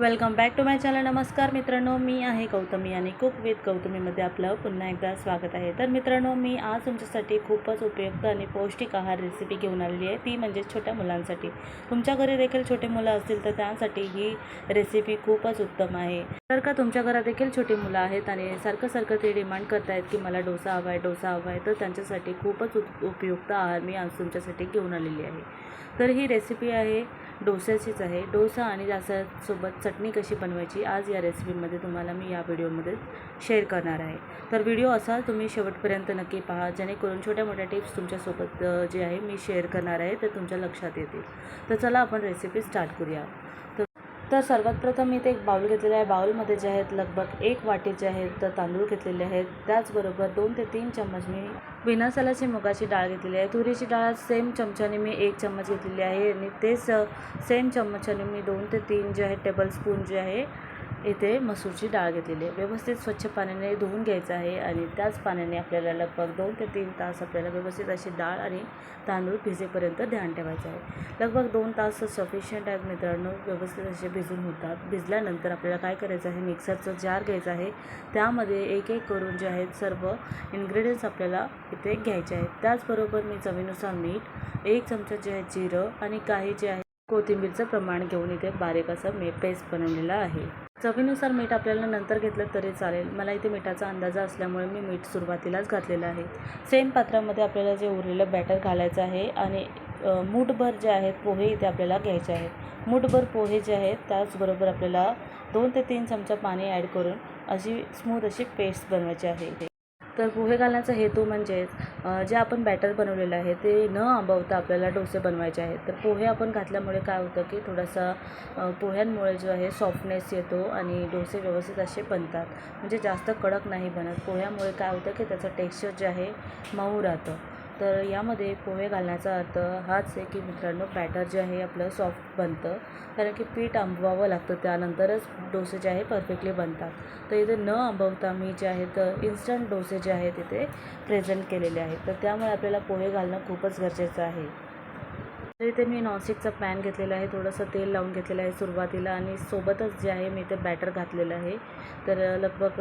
Welcome back to my channel. नमस्कार मित्रांनो मी आहे गौतमी आणि कुक विथ गौतमीमध्ये आपलं पुन्हा एकदा स्वागत आहे. तर मित्रांनो मी आज तुमच्यासाठी खूपच उपयुक्त आणि पौष्टिक आहार रेसिपी घेऊन आलेली आहे. ती म्हणजे छोट्या मुलांसाठी. तुमच्या घरी देखील छोटे मुलं असतील तर त्यासाठी ही रेसिपी खूपच उत्तम आहे. तर का तुमच्या घरात देखील छोटी मुलं आहेत आणि सारखं सारखं ते डिमांड करतायत की मला डोसा हवा आहे डोसा हवा आहे तर त्यांच्यासाठी खूपच उप उपयुक्त आहार मी आज तुमच्यासाठी घेऊन आलेली आहे. तर ही रेसिपी आहे डोस्याचीच आहे. डोसा आणि सोबत चटणी कशी बनवायची आज या रेसिपीमध्ये तुम्हाला मी या व्हिडिओमध्ये शेअर करणार आहे. तर व्हिडिओ असा तुम्ही शेवटपर्यंत नक्की पहा जेणेकरून छोट्या मोठ्या टिप्स तुमच्यासोबत जे आहे मी शेअर करणार आहे ते तुमच्या लक्षात येतील. तर चला आपण रेसिपी स्टार्ट करूया. तर तर सर्वात प्रथम मी इथे एक बाउल घेतलेला आहे. बाउलमध्ये जे आहेत लगभग एक वाटी जे आहेत तर तांदूळ घेतलेले आहेत. त्याचबरोबर दोन ते तीन चम्मच मी विनासालाची मुगाची डाळ घेतलेली आहे. तुरीची डाळ सेम चमच्याने मी एक चम्मच घेतलेली आहे. आणि तेच सेम चम्मचाने मी दोन ते तीन जे आहे टेबलस्पून जे आहे इथे मसूरची डाळ घेतलेली आहे. व्यवस्थित स्वच्छ पाण्याने धुवून घ्यायचं आहे आणि त्याच पाण्याने आपल्याला लगभग दोन ते तीन तास आपल्याला व्यवस्थित अशी डाळ आणि तांदूळ भिजेपर्यंत ध्यान ठेवायचं आहे. लगभग दोन तास सफिशियंट आहेत मित्रांनो. व्यवस्थित असे भिजून होतात. भिजल्यानंतर आपल्याला काय करायचं आहे? मिक्सरचं जार घ्यायचं आहे. त्यामध्ये एक एक करून जे आहेत सर्व इन्ग्रेडियंट्स आपल्याला इथे घ्यायचे आहेत. त्याचबरोबर मी चवीनुसार मीठ एक चमचा जे आहे जिरं आणि काही जे आहे कोथिंबीरचं प्रमाण घेऊन इथे बारीक असं मे पेस्ट बनवलेला आहे. चवीनुसार मीठ आपल्याला नंतर घेतलं तरी चालेल. मला इथे मिठाचा अंदाजा असल्यामुळे मी मीठ सुरुवातीलाच घातलेलं आहे. सेम पात्रामध्ये आपल्याला जे उरलेलं बॅटर घालायचं आहे आणि मूठभर जे आहेत पोहे इथे आपल्याला घ्यायचे आहेत. मूठभर पोहे जे आहेत त्याचबरोबर आपल्याला दोन ते तीन चमचा पाणी ॲड करून अशी स्मूथ अशी पेस्ट बनवायची आहे इथे. तर पोहे घालण्याचा हेतू म्हणजेच जे आपण बॅटर बनवलेलं आहे ते न आंबवता आपल्याला डोसे बनवायचे आहेत. तर पोहे आपण घातल्यामुळे काय होतं की थोडासा पोह्यांमुळे जो आहे सॉफ्टनेस येतो आणि डोसे व्यवस्थित असे बनतात. म्हणजे जास्त कडक नाही बनत. पोह्यामुळे काय होतं की त्याचं टेक्स्चर जे आहे मऊ राहतं. तर यामध्ये पोहे घालण्याचा अर्थ हाच आहे की मित्रांनो बॅटर जे आहे आपलं सॉफ्ट बनतं. कारण की पीठ आंबवावं लागतं त्यानंतरच डोसे जे आहे परफेक्टली बनतात. तर इथे न आंबवता मी जे आहेत इन्स्टंट डोसे जे आहेत इथे प्रेझेंट केलेले आहेत. तर त्यामुळे आपल्याला पोहे घालणं खूपच गरजेचं आहे. तर इथे मी नॉनस्टिकचा पॅन घेतलेला आहे थोडंसं तेल लावून घेतलेलं आहे सुरुवातीला. आणि सोबतच जे आहे मी इथे बॅटर घातलेलं आहे. तर लगभग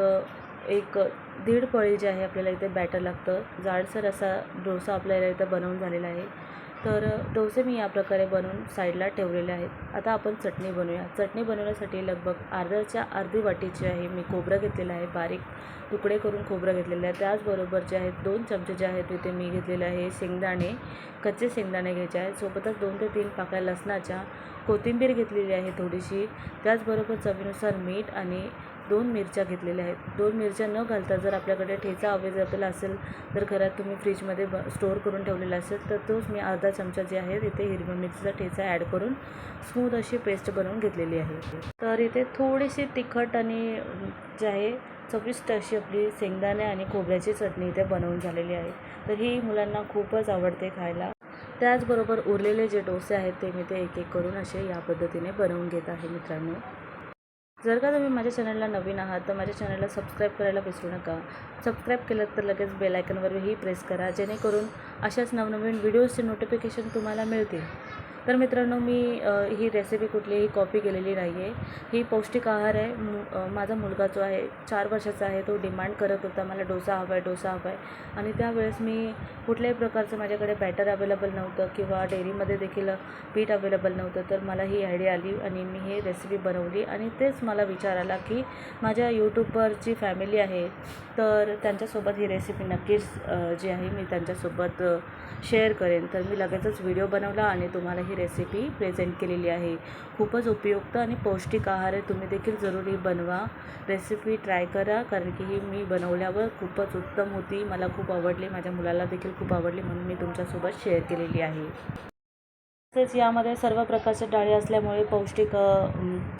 एक दीड पळी जे आहे आपल्याला इथे बॅटर लागतं. जाडसर असा डोसा आपल्याला इथं बनवून झालेला आहे. तर डोसे मी या प्रकारे बनवून साईडला ठेवलेले आहेत. आता आपण चटणी बनवूया. चटणी बनवण्यासाठी लगभग अर्ध्याच्या अर्धी वाटीची आहे मी खोबरं घेतलेलं आहे. बारीक तुकडे करून खोबरं घेतलेलं आहे. त्याचबरोबर जे आहेत दोन चमचे जे आहेत तिथे मी घेतलेले आहे. शेंगदाणे कच्चे शेंगदाणे घ्यायचे आहेत. सोबतच दोन ते तीन पाकळ्या लसणाच्या कोथिंबीर घेतलेली आहे थोडीशी. त्याचबरोबर चवीनुसार मीठ आणि दोन मिरच्या घेतलेल्या आहेत. दोन मिरच्या न घालता जर आपल्याकडे ठेचा अवेलेबल असेल तर घरात तुम्ही फ्रीजमध्ये ब स्टोअर करून ठेवलेला असेल तर तोच मी अर्धा चमचा जे आहे इथे हिरव्या मिरचीचा ठेचा ॲड करून स्मूथ अशी पेस्ट बनवून घेतलेली आहे. तर इथे थोडीशी तिखट आणि जे आहे चविष्ट अशी आपली शेंगदाणे आणि खोबऱ्याची चटणी इथे बनवून झालेली आहे. तर ही मुलांना खूपच आवडते खायला. त्याचबरोबर उरलेले जे डोसे आहेत ते मी ते एक एक करून असे या पद्धतीने बनवून घेत आहे मित्रांनो. जर का तुम्ही माझ्या चॅनलला नवीन आहात तर माझ्या चॅनलला सबस्क्राईब करायला विसरू नका. सबस्क्राईब केलं तर लगेच बेल आयकनवरही प्रेस करा जेणेकरून अशाच नवनवीन व्हिडिओजचे नोटिफिकेशन तुम्हाला मिळतील. तर मित्रांनो मी ही रेसिपी कुठलीही कॉपी केलेली नाही आहे ही पौष्टिक आहार आहे. मु माझा मुलगा जो आहे चार वर्षाचा आहे तो डिमांड करत होता. मला डोसा हवा आहे डोसा हवा आहे आणि त्यावेळेस मी कुठल्याही प्रकारचं माझ्याकडे बॅटर अवेलेबल नव्हतं किंवा डेअरीमध्ये देखील पीठ अवेलेबल नव्हतं. तर मला ही आयडिया आली आणि मी ही रेसिपी बनवली. आणि तेच मला विचार आला की माझ्या यूट्यूबवरची फॅमिली आहे तर त्यांच्यासोबत ही रेसिपी नक्कीच जी आहे मी त्यांच्यासोबत शेअर करेन. तर मी लगेचच व्हिडिओ बनवला आणि तुम्हाला ही रेसिपी प्रेझेंट केलेली आहे. खूपच उपयुक्त आणि पौष्टिक आहार आहे. तुम्ही देखील जरुरी बनवा. रेसिपी ट्राय करा कारण की ही मी बनवल्यावर खूपच उत्तम होती. मला खूप आवडली. माझ्या मुलाला देखील खूप आवडली म्हणून मी तुमच्यासोबत शेअर केलेली आहे. तसेच यामध्ये सर्व प्रकारच्या डाळी असल्यामुळे पौष्टिक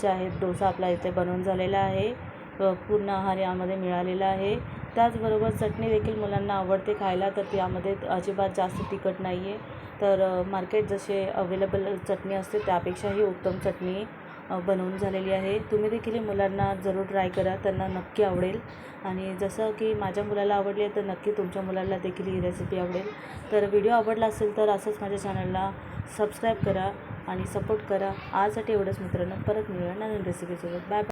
जे आहेत डोसा आपला इथे बनवून झालेला आहे. पूर्ण आहार यामध्ये मिळालेला आहे. त्याचबरोबर चटणी देखील मुलांना आवडते खायला तर यामध्ये अजिबात जास्त तिखट नाही आहे तर मार्केट जसे अवेलेबल चटणी असते त्यापेक्षाही उत्तम चटणी बनवून झालेली आहे. तुम्ही देखील ही मुलांना जरूर ट्राय करा त्यांना नक्की आवडेल. आणि जसं की माझ्या मुलाला आवडली आहे तर नक्की तुमच्या मुलाला देखील ही रेसिपी आवडेल. तर व्हिडिओ आवडला असेल तर असंच माझ्या चॅनलला सबस्क्राईब करा आणि सपोर्ट करा. आजसाठी एवढंच मित्रांनो. परत मिळूया नवीन रेसिपीसोबत बाय बाय